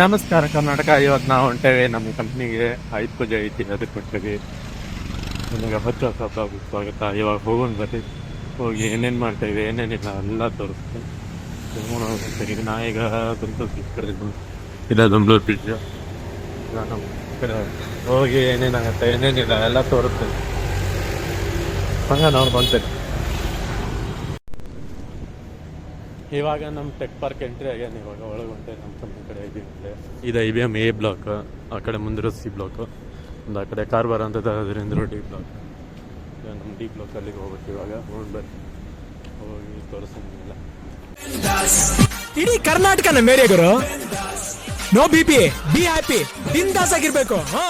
ನಮಸ್ಕಾರ, ಕರ್ನಾಟಕ. ಇವತ್ತು ನಾವು ಹೊಂಟೇವೆ. ನಮ್ಮ ಕಂಪ್ನಿಗೆ ಐದು ಪೂಜೆ ಐತಿ. ಅದಕ್ಕೆ ಹೊಂಟೇವಿ ನನಗೆ ಹತ್ತು ಹೊಸ ಸ್ವಾಗತ. ಇವಾಗ ಹೋಗೋಣ ಬರ್ರಿ ಹೋಗಿ ಏನೇನು ಮಾಡ್ತೇವೆ, ಏನೇನಿಲ್ಲ, ಎಲ್ಲ ತೋರಿಸ್ತೀವಿ ನಾ ಈಗ ಬೆಂಗಳೂರು. ಇದು ಬೆಂಗಳೂರು ಬೀಚ್ ನಾನು ಹೋಗಿ ಏನೇನಾಗತ್ತೆ, ಏನೇನಿಲ್ಲ, ಎಲ್ಲ ತೋರಿಸ್ತೇನೆ. ಹಂಗ ನಾವು ಬಂತೇನೆ ಇವಾಗ ನಮ್ಮ ಟೆಕ್ ಪಾರ್ಕ್ ಎಂಟ್ರಿ ಆಗ್ಯಾನ ಇವಾಗ ಒಳಗೊಂಡೆ ನಮ್ಮ ಕಂಪ್ನಿ ಕಡೆ ಇದೆ ಇದು I B M A block ಆ ಕಡೆ ಮುಂದಿರೋ ಸಿ ಬ್ಲಾಕ್ ಒಂದು ಆ ಕಡೆ ಕಾರ್ಬಾರ್ ಅಂತ ಅದರಿಂದ ಡಿ ಬ್ಲಾಕ್. ನಮ್ಮ ಡಿ ಬ್ಲಾಕ್ ಅಲ್ಲಿಗೆ ಹೋಗ್ಬೇಕು ಇವಾಗ ಬರ್ರಿ ಹೋಗಿ ತೋರಿಸಂಗಿಲ್ಲ ಇಡೀ ಕರ್ನಾಟಕನ ಮೇರೆ ಗುರು no B P be happy ಬಿಂದಾಸ್ ಆಗಿರ್ಬೇಕು. ಹಾ.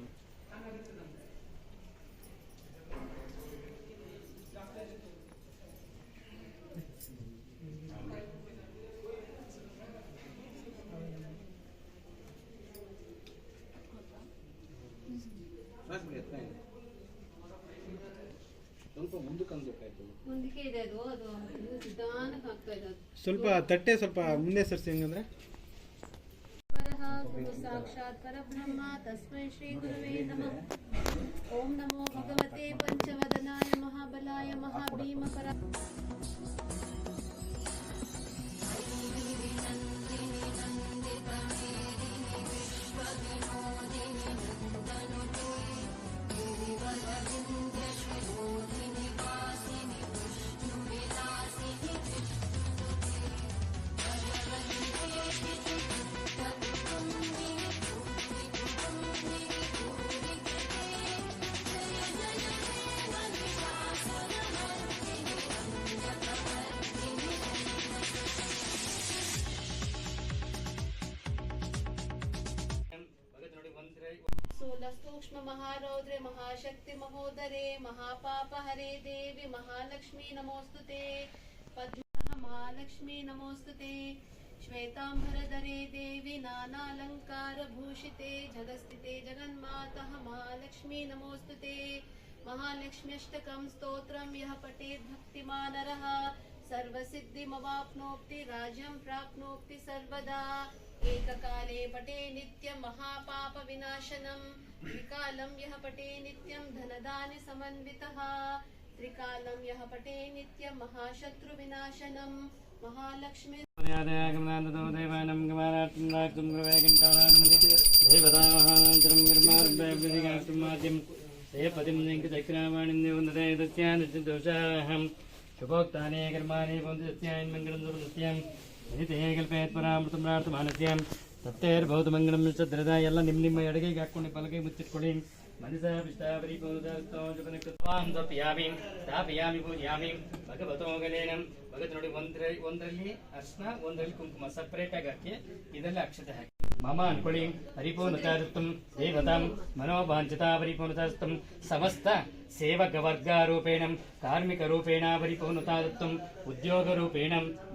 ಸ್ವಲ್ಪ ತಟ್ಟೆ ಸ್ವಲ್ಪ ಮುಂದೆ ಸರ್ಸಿ ಹೆಂಗಂದ್ರೆ. ಸಾಕ್ಷಾತ್ ಪರಬ್ರಹ್ಮ ತಸ್ಮೈ ಶ್ರೀ ಗುರುವೇ ನಮಃ. ಓಂ ನಮೋ ಭಗವತೆ ಪಂಚವದನಾಯ ಮಹಾಬಲಾಯ ಮಹಾಭೀಮ ಪರ सूक्ष्म महारौद्रे महाशक्ति महोदरे महापाप हरे देवी, महालक्ष्मी नमोस्तुते। पद्म महालक्ष्मी नमोस्तुते। श्वेतांबरधरे देवी, नानालङ्कारभूषिते, जगस्थिते जगन्माता महालक्ष्मी नमोस्तुते। महालक्ष्म्यष्टकं स्तोत्रं, यः पठेद्भक्तिमानरः सर्वसिद्धिमवाप्नोक्ति, राज्यं प्राप्नोक्ति सर्वदा। एक पटे नित्यं महापापविनाशनं त्रिकालं यः पटे नित्यं धनदानि समन्वितः त्रिकालं यः पटे नित्यं महाशत्रुविनाशनं महालक्ष्मी शुभोक्तानि कर्माणि भवन्ति सत्यान् मङ्गलं दुर्नृत्यं यदि ते कल्पयत् परामृतं प्रार्थमानस्याम् ಪ್ರಾರ್ಥಮಾನಸ್ಯಂ ತತ್ತೇರ್ಭವತು ಮಂಗಳಂ ಚದ್ರದ ಎಲ್ಲ ನಿಮ್ಮ ನಿಮ್ಮ ಎಡಗೈಗೆ ಹಾಕೊಂಡು ಬಲಗೈ ಮುಚ್ಚಿಟ್ಕೊಳ್ಳಿ. ಮನಸ ವಿಷ್ಟಾವರಿ ಸ್ಥಾಪಯಾಮಿ ಸ್ಥಾಪಯಾಮಿ ಉದ್ಯೋಗ ರೂಪೇಣ ಭಗತ್ ನೋಡಿ ಒಂದರಲ್ಲಿ ಒಂದರಲ್ಲಿ ಕುಂಕುಮ. ಆಗಿ ಹಾಕಿ ಅಕ್ಷತೆ ಹಾಕಿ. ಅನ್ಕೊಳ್ಳಿ ಸಮಸ್ತ ಸೇವಕವರ್ಗಾರೂಪೇಣ, ಕಾರ್ಮಿಕರೂಪೇಣ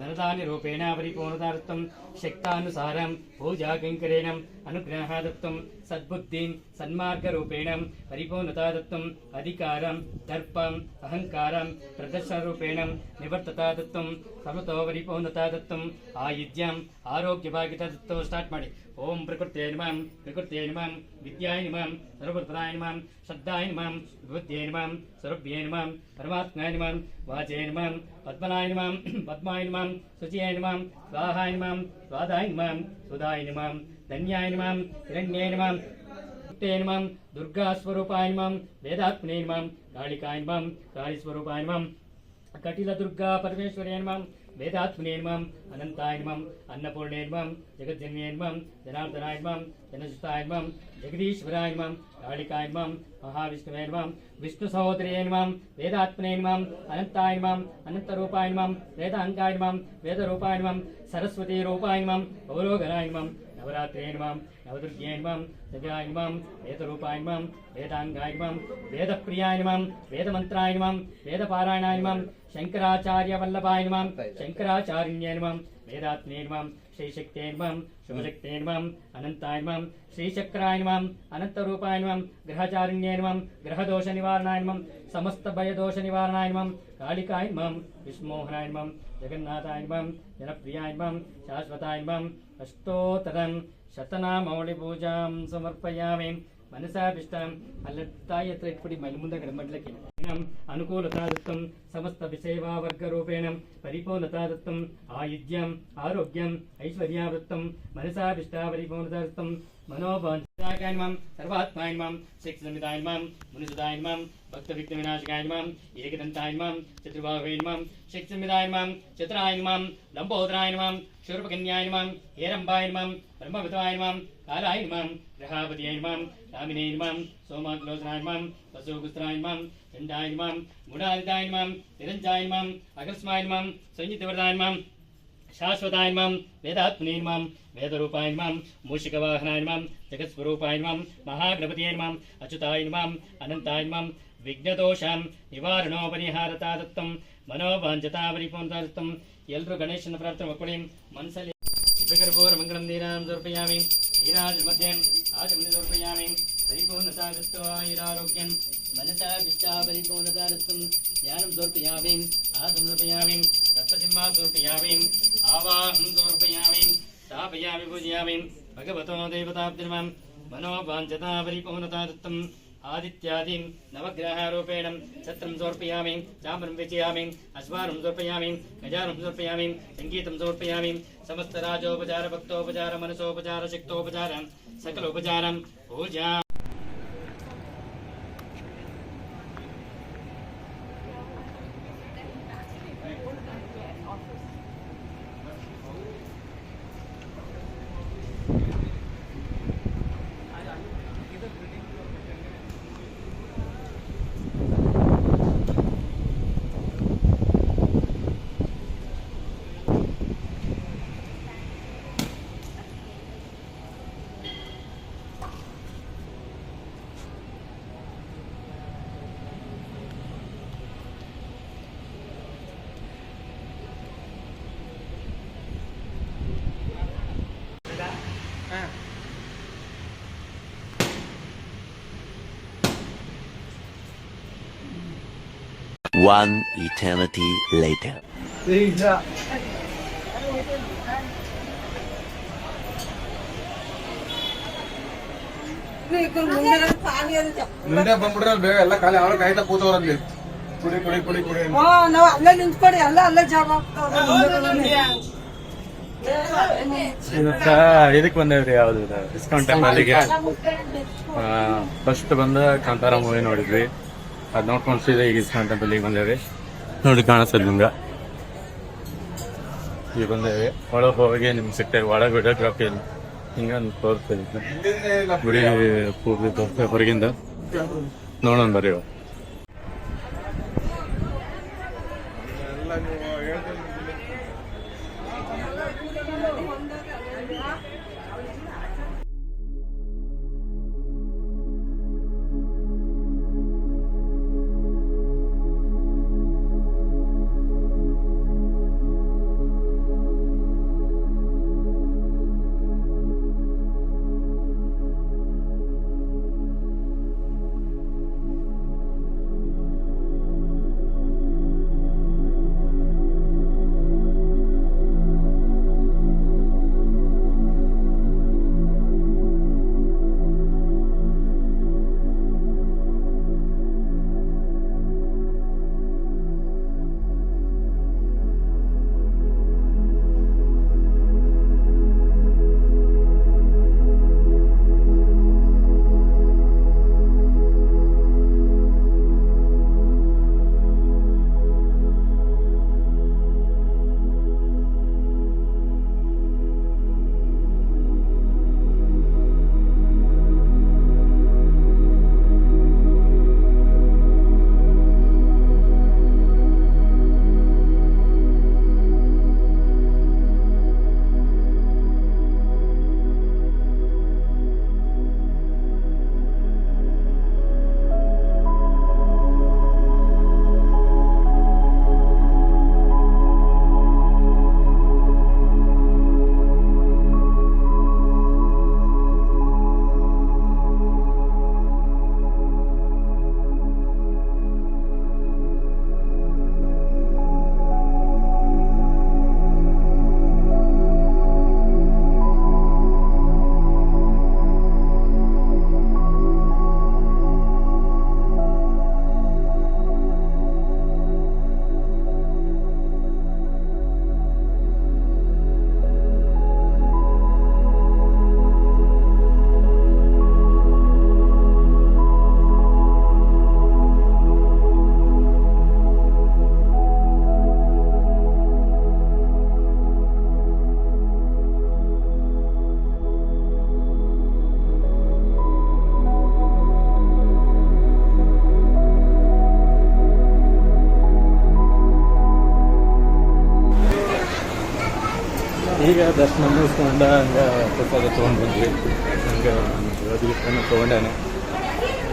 ಧನದಾನಿರೂಪೇಣ ಪರಿಪೂರ್ಣತಾದತ್ತಂ ಶಕ್ತಾನುಸಾರಂ. ಪೂಜಾ ಕಿಂಕರೇಣ ಅನುಗ್ರಹ ದತ್ತಂ ಸದ್ಬುದ್ಧಿಂ ಸನ್ಮಾರ್ಗರೂಪೇಣ ಪರಿಪೂರ್ಣತಾ ದತ್ತಂ ಅಧಿಕಾರಂ ದರ್ಪಂ ಅಹಂಕಾರಂ ಪ್ರದರ್ಶನರೂಪೇಣ ನಿವರ್ತತಾ ದತ್ತಂ ಸಮತೋ ಪರಿಪೂರ್ಣತಾ ದತ್ತಂ ಆಯುಧ್ಯಂ ಆರೋಗ್ಯಭಾಗ್ಯತ ದತ್ತೋ ಸ್ಟಾರ್ಟ್ ಮಾಡಿ ಓಂ ಪ್ರಕೃತಿಯ ನಮಃ ಪ್ರಕೃತಿಯ ನಮಃ ವಿದ್ಯಾಯ ನಮಃ ಸರ್ವಪುತ್ರಾಯ ನಮಃ ಶ್ರದ್ಧಾಯ ನಮಃ ಬುದ್ಧಿಯ नमः स्वरूप्ये नमः परमात्माय नमः वाचे नमः पद्मनाय नमः पद्माय नमः शुचिये नमः स्वाहाय नमः स्वादाय नमः सुधाय नमः धन्याय नमः हिरण्ये नमः ते नमः दुर्गास्वरूपाय नमः కాళికాయ నమం మహావిష్ణువే నమం విష్ణు సహోదరియే నమం వేదాత్మనే నమం అనంతాయ నమం అనంత రూపాయ నమం వేదాంగాయ నమం వేద రూపాయ నమం సరస్వతీ రూపాయ నమం గౌరవగణాయ నమం నవరాత్రే నమం నవదుర్గే నమం సజాయ నమం వేదరూపాయ నమం వేదాంగాయ శంకరాచార్య వల్లభాయ నమం శంకరాచార్యే ശ്രീശക്തേന്മം ശുഭശക്തേന്മം അനന്താന്മം ശ്രീചക്രാന്മം അനന്തരൂപാന്മം ഗ്രഹചാരുണ്യേന്മം ഗ്രഹദോഷ നിവാരണാന്മം സമസ്തഭയദോഷ ഭയദോഷ നിവാരണാന്മം കാളികാന്മം വിസ്മോഹനാന്മം ജഗന്നാഥാന്മം ജനപ്രിയാന്മം അഷ്ടോത്തരം ശതനാമൗളിപൂജാം സമർപ്പയാമേ. మనసాభిష్టం ఫలతాయ త్రైపడి మలిముంద గ్రమడ్లకి అనుకూలతాదత్తం సమస్త విషయవావర్గరూపేణ పరిపూర్ణతాదత్తం ఆయుధ్యం ఆరోగ్యం ఐశ్వర్యావృత్తం. మనసాభిష్టాపరిపూర్ణతాదత్తం మనోభాగాయన్మాం సర్వాత్మాయన్మాం శక్తిసమితాయన్మాం మునిసుదాయన్మాం భక్తవిఘ్నవినాశకాయన్మాం ఏకదంతాయన్మాం చతుర్బాహుయన్మాం శక్తిసమితాయన్మాం చతురాయన్మాం లంబోదరాయన్మాం శూర్పకన్యాయన్మాం హేరంబాయన్మాం బ్రహ్మవితాయన్మాం కాలాయన్మాం గ్రహాపతియన్మాం దామినేర్మం సోమాగ్లోచనాయమం పశుగుస్త్రాయమం చండాయమం గుణాదిదాయమం నిరంజాయమం అగస్మాయమం సంయుతివృదాయమం శాశ్వతాయమం వేదాత్మనీర్మం వేదరూపాయమం మూషికవాహనాయమం జగత్స్వరూపాయమం మహాగణపతియర్మం అచ్యుతాయమం అనంతాయమం విఘ్నదోషం నివారణోపరిహారతా దత్తం మనోవాంఛతావరిపుంతత్వం ఎల్రు గణేశన ప్రార్థన ఒక్కడే మనసలి శివకర్పూర మంగళం నీరాం సమర్పయామి నీరాజ మధ్యం ఆచమని సమర్పయామి పరిపూర్ణతాయురారోగ్యం మనసా విష్టా పరిపూర్ణతారత్వం జ్ఞానం సమర్పయామి ఆసమర్పయామి రక్తసింహా సమర్పయామి ఆవాహం సమర్పయామి స్థాపయామి పూజయామి భగవతో దేవతాబ్దిర్మం మనోవాంఛతా పరిపూర్ణతారత్వం आदित्यादीं नवग्रहारूपेण छत्रं समर्पयामि चाम्रम विजयाम अश्वारं सोर्पयाम गजारं समर्पयामि संगीत समर्पयामि समस्तराजोपचार भक्तोपचार मनसोपचार शक्तोपचार सकलोपचारं पूजा One eternity later. ಮುಂದೆ ಬಂದ್ಬಿಟ್ರೆ ಅಲ್ಲಿ ಬೇಗ ಎಲ್ಲ ಖಾಲಿ. ಅವ್ರ ಕಾಯ್ತಾ ಕೂತವ್ರಲ್ಲಿ. ಕುಡಿ ಕುಡಿ ಕುಡಿ ಕುಡಿ ಅಂತ. ನಾವು ಅಲ್ಲೇ ನಿಂತ್ಕೊಡಿ. ಎಲ್ಲ ಅಲ್ಲೇ ಜಾಗ ಆಗ್ತಾವ್ರೆ ಇವತ್ತ ಇದಕ್ಕೆ ಬಂದೇವ್ರಿ ಯಾವ್ದು ಡಿಸ್ಕೌಂಟ್ ಟೆಂಪಲ್ಗೆ ಫಸ್ಟ್ ಬಂದ ಕಾಂತಾರ ಮೂವಿ ನೋಡಿದ್ವಿ. ಅದ್ ನೋಡ್ಕೊಂಡು ಸೀದಾ ಈಗ ಇಸ್ಕಾನ್ ಈಗ ಬಂದೇವೆ ನೋಡಿ ಕಾಣಿಸ್ತದೆ ನಿಮ್ಗೆ. ಈಗ ಬಂದೇವೆ ಒಳಗೆ ಹೋಗಿ ನಿಮ್ಗೆ ಸಿಗ್ತೇವೆ ಒಳಗೆ ವಿಡಿಯೋಗ್ರಾಫಿ ಹಿಂಗ ತೋರಿಸ್ತೇವೆ ಹಿಂದಿಂದೆ ಇಲ್ಲ. ಗುಡಿ ಪೂರ್ತಿ ತೋರಿಸ್ತೇವೆ ಹೊರಗಿಂದ. ನೋಡೋಣ ಬರ್ರಿ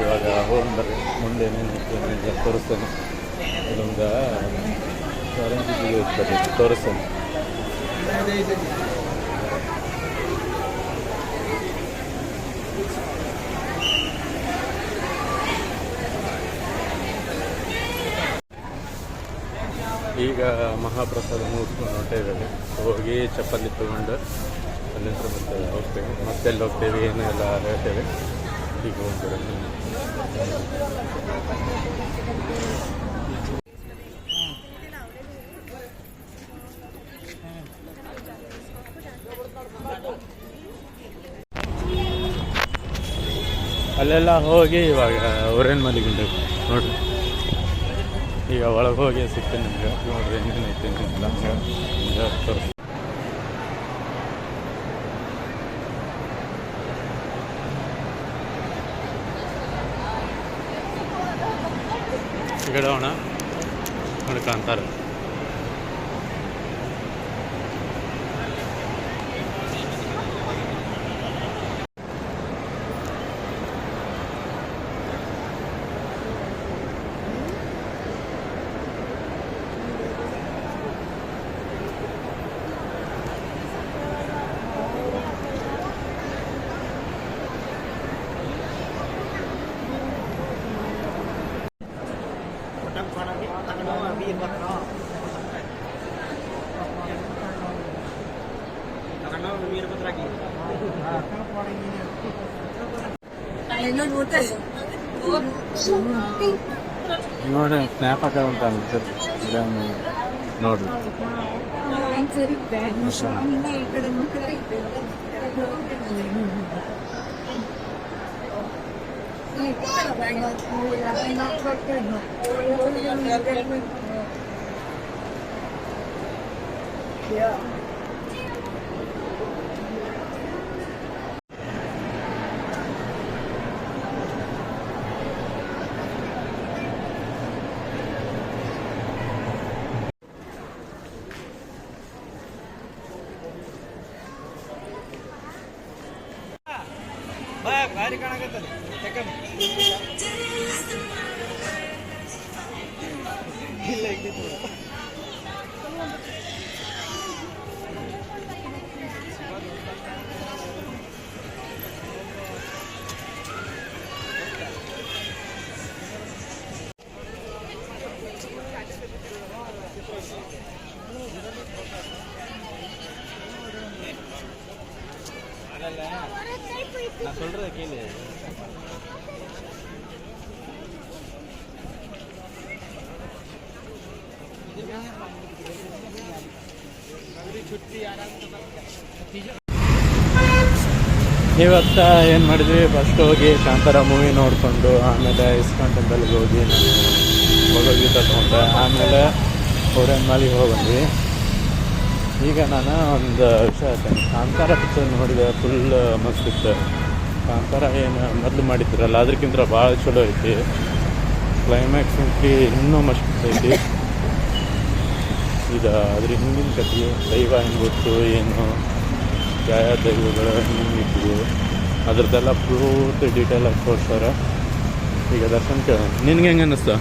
ಇವಾಗ ಹೋಗಿ ಬರ್ರಿ. ಮುಂದೆ ಏನೇನು ಏನಿಲ್ಲ ತೋರಿಸ್ತೇನೆ. ಇದೊಂದು ಆರೆಂಜ್ ಬರ್ರಿ. ತೋರಿಸ್ತೇನೆ. ಈಗ ಮಹಾಪ್ರಸಾದ ಮುಗಿಸ್ಕೊಂಡು ಹೊಂಟಿದ್ದೇವೆ ಹೋಗಿ ಚಪ್ಪಲಿ ತಗೊಂಡು ಅಲ್ಲಿಂದ ಮತ್ತೆ ಹೋಗ್ತೇವೆ. ಮತ್ತೆ ಎಲ್ಲಿ ಹೋಗ್ತೇವೆ, ಏನು ಎಲ್ಲ ಹೇಳ್ತೇವೆ. ಈಗ ಹೋಗ್ಬಿಡೋಣ ಅಲ್ಲೆಲ್ಲ ಹೋಗಿ ಇವಾಗ ಅವ್ರೇನ್ ಮಲಿಗಿಂಡು ನೋಡ್ರಿ. ಈಗ ಒಳಗೆ ಹೋಗಿ ಸಿಗ್ತೇನೆ ನಿಮ್ಗೆ. ನೋಡ್ರಿ ಏನೇನೈತೆ ಏನಿಲ್ಲ ಹಂಗೆ ನಿಮ್ಗೆ ತೋರಿಸ್ತೀನಿ ಈ ಕಡೆ ಹೋಣ ನೋಡಿ ಕಾಂತಾರೆ ಇನ್ನೊಂದು ಊಟ ನೋಡಿ Yeah. ಹಾಕೋಂತ கேளு. ಇವತ್ತ ಏನು ಮಾಡಿದ್ವಿ? ಫಸ್ಟ್ ಹೋಗಿ ಕಾಂತಾರ ಮೂವಿ ನೋಡಿಕೊಂಡು ಆಮೇಲೆ ಇಸ್ಕಾನ್ ಟೆಂಪಲ್ಗೆ ಹೋಗಿ ಭಗವದ್ಗೀತೆ ತೊಗೊಂಡೆ. ಆಮೇಲೆ ಹೋರೇನ್ ಮಾಲಿಗೆ ಹೋಗಿ ಈಗ ನಾನು ಒಂದು ವಿಷಯ ಕಾಂತಾರ ಪಿಕ್ಚರ್ ನೋಡಿದೆ ಫುಲ್ ಮಸ್ತ್ ಇತ್ತು. ಕಾಂತಾರ ಏನು ಮೊದಲು ಮಾಡಿದ್ರಲ್ಲ ಅದಕ್ಕಿಂತ ಭಾಳ ಚಲೋ ಐತಿ. ಕ್ಲೈಮ್ಯಾಕ್ಸ್ ಅಂಕಿ ಇನ್ನೂ ಮಸ್ತ್ ಐತಿ. ಈಗ ಅದ್ರ ಹಿಂದಿನ ಕಥೆ ದೈವ ಹೆಂಗೆ ಗೊತ್ತು ಏನು ಯಾವ ದೈವಗಳು ಹೆಂಗಿದ್ವು ಅದ್ರದ್ದೆಲ್ಲ ಪೂರ್ತಿ ಡೀಟೇಲ್ ಆಗಿ ತೋರಿಸ್ತಾರೆ. ಈಗ ದರ್ಶನ್ ಕೇಳ ನಿನ್ಗೆ ಹೆಂಗೆ ಅನ್ನಿಸ್ತು?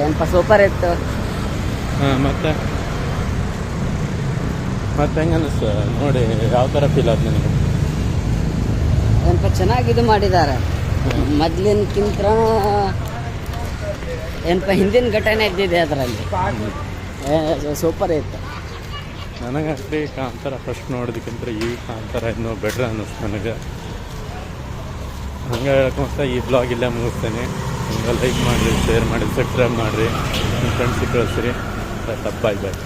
ಏನಪ್ಪ ಸೂಪರ್ ಇತ್ತು. ಹಾಂ ಮತ್ತೆ? ಮತ್ತೆ ಹೆಂಗೆ ಅನ್ನಿಸ್ತು? ನೋಡಿ ಯಾವ ಥರ ಫೀಲ್ ಆಯ್ತು ನಿನಗೆ? ಏನಪ್ಪ ಚೆನ್ನಾಗಿ ಇದು ಮಾಡಿದ್ದಾರೆ ಮೊದ್ಲಿನಕ್ಕಿಂತ ಏನಪ್ಪ ಹಿಂದಿನ ಘಟನೆ ಇದ್ದಿದೆ ಅದರಲ್ಲಿ. ಸೂಪರ್ ಇತ್ತು. ನನಗೆ actually ಕಾಂತಾರ ಫಸ್ಟ್ ನೋಡೋದಕ್ಕಿಂತ ಈ ಕಾಂತಾರ ಇನ್ನೂ ಬೆಟ್ರ್ ಅನ್ನಿಸ್ತು ನನಗೆ. ಹಂಗೆ ಹೇಳ್ಕೊಂತ ಈ ಬ್ಲಾಗ್ ಇಲ್ಲೇ ಮುಗಿಸ್ತೇನೆ. ಹಂಗೆ ಲೈಕ್ ಮಾಡಿರಿ ಶೇರ್ ಮಾಡಿ ಸಬ್ಸ್ಕ್ರೈಬ್ ಮಾಡಿರಿ. ನಿಮ್ಮ ಫ್ರೆಂಡ್ಸಿಗೆ ಕಳಿಸ್ರಿ ಬಾಯ್ ಬಾಯ್.